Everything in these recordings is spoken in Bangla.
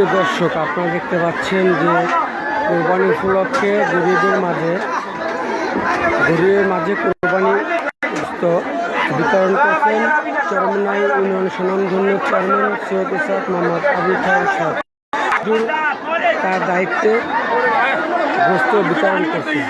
প্রিয় দর্শক, আপনারা দেখতে পাচ্ছেন যে কোরবানি উপলক্ষে গরিবের মাঝে গরিবের মাঝে কোরবানি বিতরণ করছেন চরমনাই ইউনিয়ন সুনামধন্য চেয়ারম্যান সৈয়দ ইসাক মোহাম্মদ আবুল খায়ের সাহেব। তার দায়িত্বে বস্তু বিতরণ করছেন।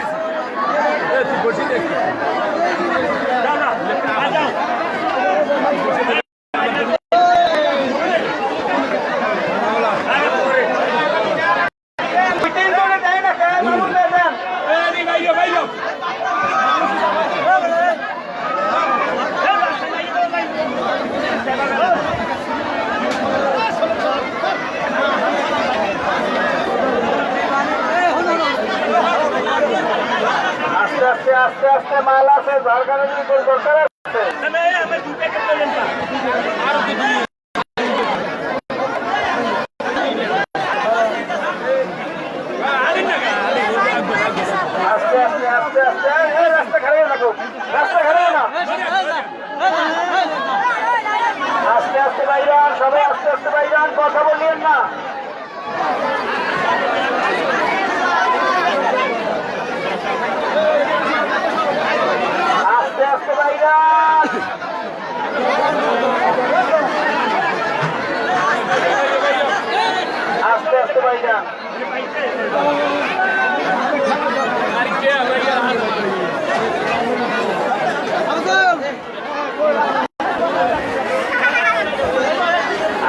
আস্তে আস্তে মাল আছে যার কারণে দরকার আছে। আস্তে আস্তে বাইরে কথা বলিয়েন না। আস্তে আস্তে বাইরে আন আস্তে আস্তে বাইরে আন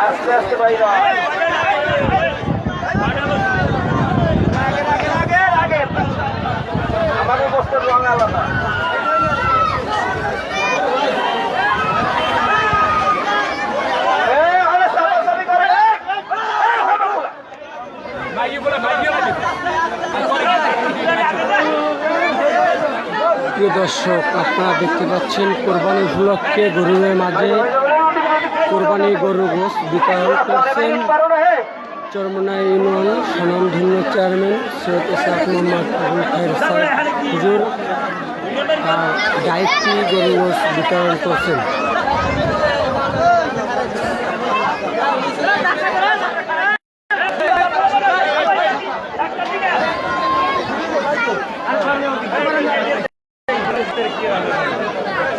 আস্তে আস্তে বাইরে আন আমাদের বস্তুর রং আলাদা এই, ওরা চাপাচাপি করে, এই, এই, হনুমান। প্রিয় দর্শক, আপনারা দেখতে পাচ্ছেন কোরবানি উপলক্ষে গরুরের মাঝে কোরবানি গরু গোস বিতরণ করছেন চরমনা ইউনিয়ন স্বনামধন্য চেয়ারম্যান সৈয়দ ইসাক মোহাম্মদ আবুল সাহেব হুজুর দায়িত্বে গরু গোস বিতরণ করছেন। aqui, ó.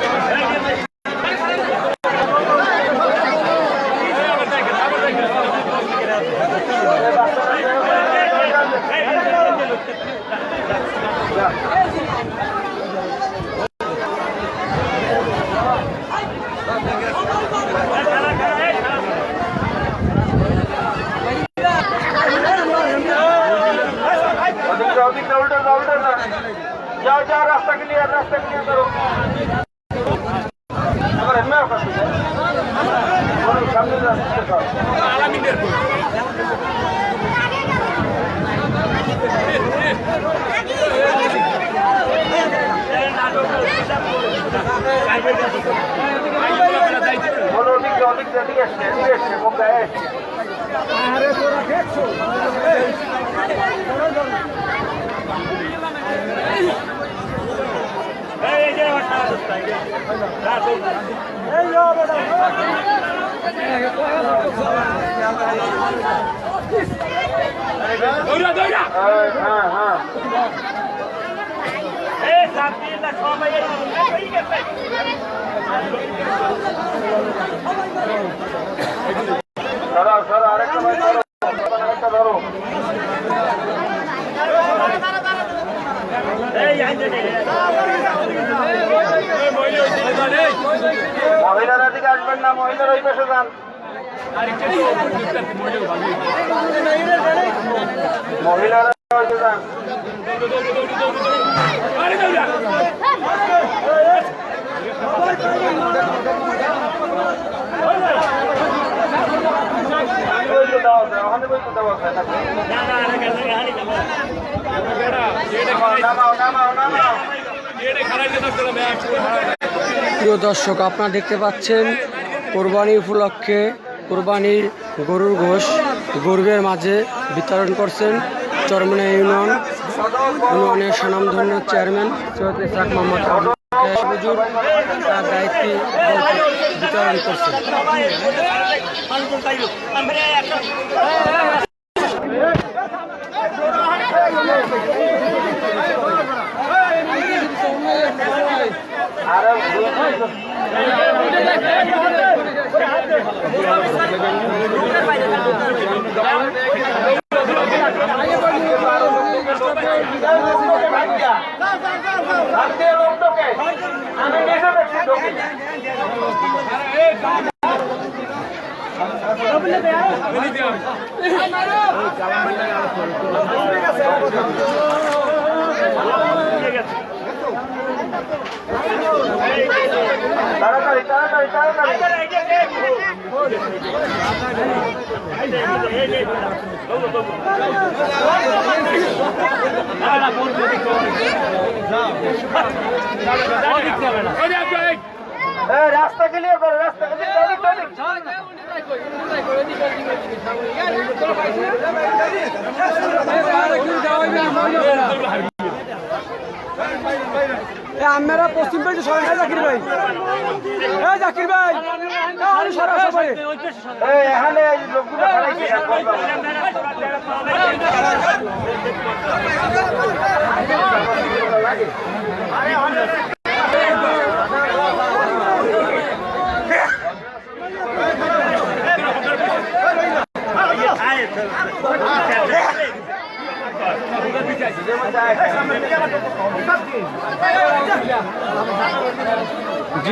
আবার এমনি আকাশ হয়ে যায়। সরাও, সরাও, আরেকটা ধরো। আরেকটা ধরো। মহিলারা দিকে আসবেন না মহিলারা ওই পাশে যান। মহিলারা যান। ওইদিকে প্রিয় দর্শক আপনারা দেখতে পাচ্ছেন কোরবানি উপলক্ষে কোরবানির গরুর ঘোষ গরুবের মাঝে বিতরণ করছেন চরমনা ইউনিয়ন ইউনিয়নের স্বনামধন্য চেয়ারম্যান সৈয়দ মোহাম্মদ হুজুর তার দায়িত্বে বিতরণ করছেন আরে আমি নিজে দেখছি ঢোকে। তাড়াতাড়ি তাড়াতাড়ি তাড়াতাড়ি এই, রাস্তা ক্লিয়ার করো রাস্তা ক্লিয়ার আমরা পশ্চিম পাইতে সবাই জাকির ভাই। হ্যাঁ জাকির ভাই। সরা সবাই। এখানে লোকগুলো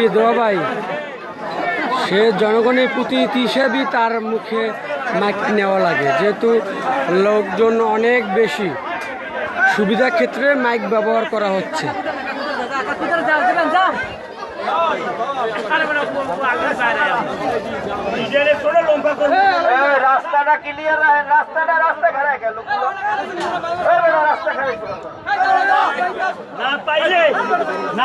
জি দেওয়া ভাই সে জনগণের প্রতিনিধি হিসেবেই তার মুখে মাইক নেওয়া লাগে যেহেতু লোকজন অনেক বেশি সুবিধা ক্ষেত্রে মাইক ব্যবহার করা হচ্ছে রাস্তাটা ক্লিয়ার রাস্তাটা রাস্তা খারাপ গেল। রাস্তা খারাপ না পাইলে না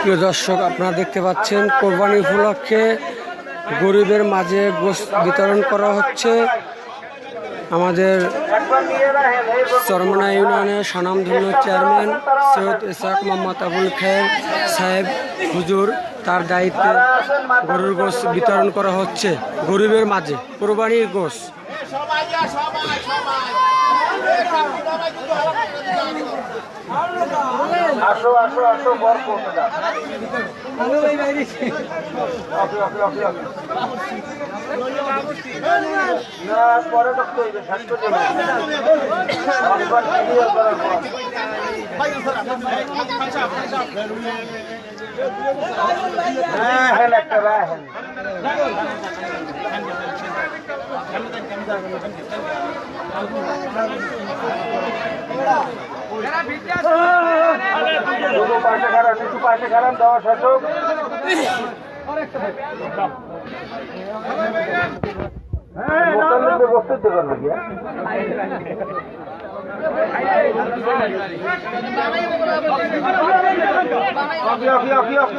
প্রিয় দর্শক, আপনারা দেখতে পাচ্ছেন, কোরবানি উপলক্ষে গরিবের মাঝে গোস্ত বিতরণ করা হচ্ছে। আমাদের চরমনা ইউনিয়নের স্বনামধন্য চেয়ারম্যান সৈয়দ ইসাক মোহাম্মদ আবুল খায়ের সাহেব হুজুর, তার দায়িত্বে গরুর গোস বিতরণ করা হচ্ছে গরিবের মাঝে, কোরবানির গোস আসো আসো আসো বর না। পরে তো ক্লিয়ার করার পর হ্যাঁ হ্যাঁ একটা রাখেন দুটো পাশে খারাপ নিচু পাশে খারাপ দেওয়া শাসক মোতাল্লিকে বসতে দেবেন নাকি অফি অফি অফি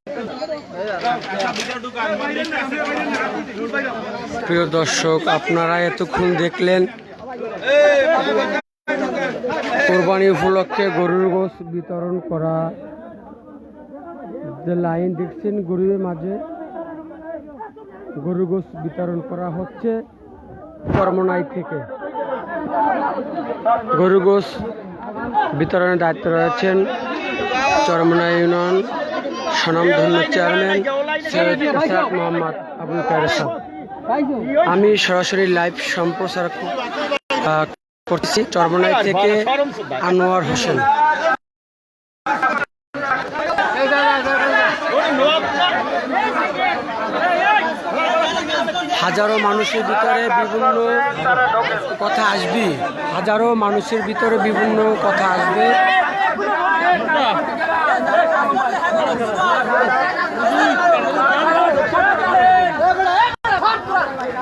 প্রিয় দর্শক, আপনারা এতক্ষণ দেখলেন কোরবানি উপলক্ষে গরুর গোস বিতরণ করা। যে লাইন দেখছেন গরুর মাঝে গরু গোস বিতরণ করা হচ্ছে কর্মনাই থেকে। গরু গোস বিতরণের দায়িত্ব রয়েছেন চরমনা ইউনিয়ন স্বনামধন্য চেয়ারম্যান সৈয়দ মোহাম্মদ আবুল কায়ের সাহেব। আমি সরাসরি লাইভ সম্প্রচার করছি চরমনাই থেকে আনোয়ার হোসেন। হাজারো মানুষের ভিতরে বিভিন্ন কথা আসবে। হাজারো মানুষের ভিতরে বিভিন্ন কথা আসবে।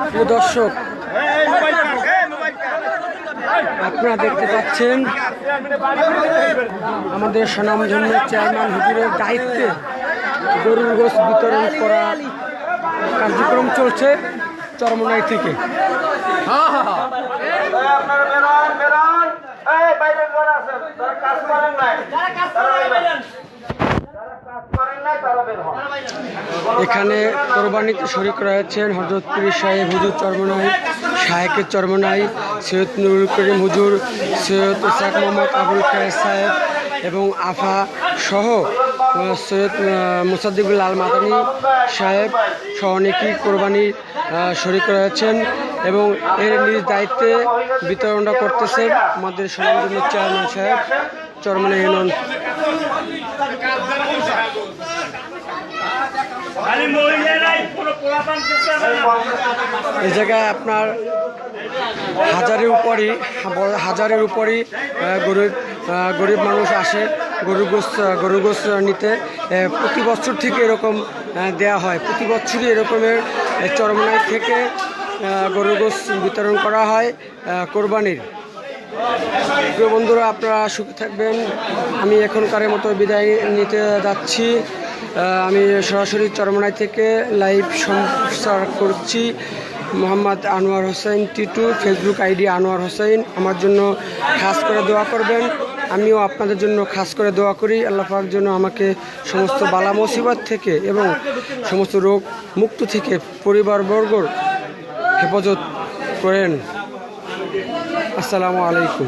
প্রিয় দর্শক, আপনারা দেখতে পাচ্ছেন, আমাদের স্বনামধন্য চেয়ারম্যান হুজুরের দায়িত্বে গরুর গোস বিতরণ করা কার্যক্রম চলছে চরমনাই থেকে। এই এখানে কোরবানিতে শরিক রয়েছেন হজরত পীর সাহেব হুজুর চরমনাই শাহেকের চরমনাই সৈয়দ নুরুল করিম হুজুর সৈয়দ ইসাক মোহাম্মদ আবুল খায়ের সাহেব এবং আফা সহ সৈয়দ আহ, মুসাদ্দিকুল আল মাদানী সাহেব সহ অনেকেই কোরবানি শরিক রয়েছেন এবং এর নিজ দায়িত্বে বিতরণটা করতেছেন আমাদের সমাজের চেয়ারম্যান সাহেব চরমনাই ইউনিয়ন এই জায়গায় আপনার হাজারের উপরই হাজারের উপরই গরিব গরিব মানুষ আসে গরু গোস গরু গোস নিতে। প্রতি বছর থেকে এরকম দেয়া হয়। প্রতি বছরই এরকমের আহ, চরমনাই থেকে গরু গোস বিতরণ করা হয় কোরবানির। বন্ধুরা আপনারা সুখে থাকবেন। আমি এখনকারের মতো বিদায় নিতে যাচ্ছি। আমি সরাসরি চরমনাই থেকে লাইভ সম্প্রচার করছি মোহাম্মদ আনোয়ার হোসেন টিটু ফেসবুক আইডি আনোয়ার হোসেন। আমার জন্য খাস করে দোয়া করবেন। আমিও আপনাদের জন্য খাস করে দোয়া করি। আল্লাহ জন্য আমাকে সমস্ত বালা মুসিবত থেকে এবং সমস্ত রোগ মুক্ত থেকে পরিবারবর্গর হেফাজত করেন। আসসালামু আলাইকুম।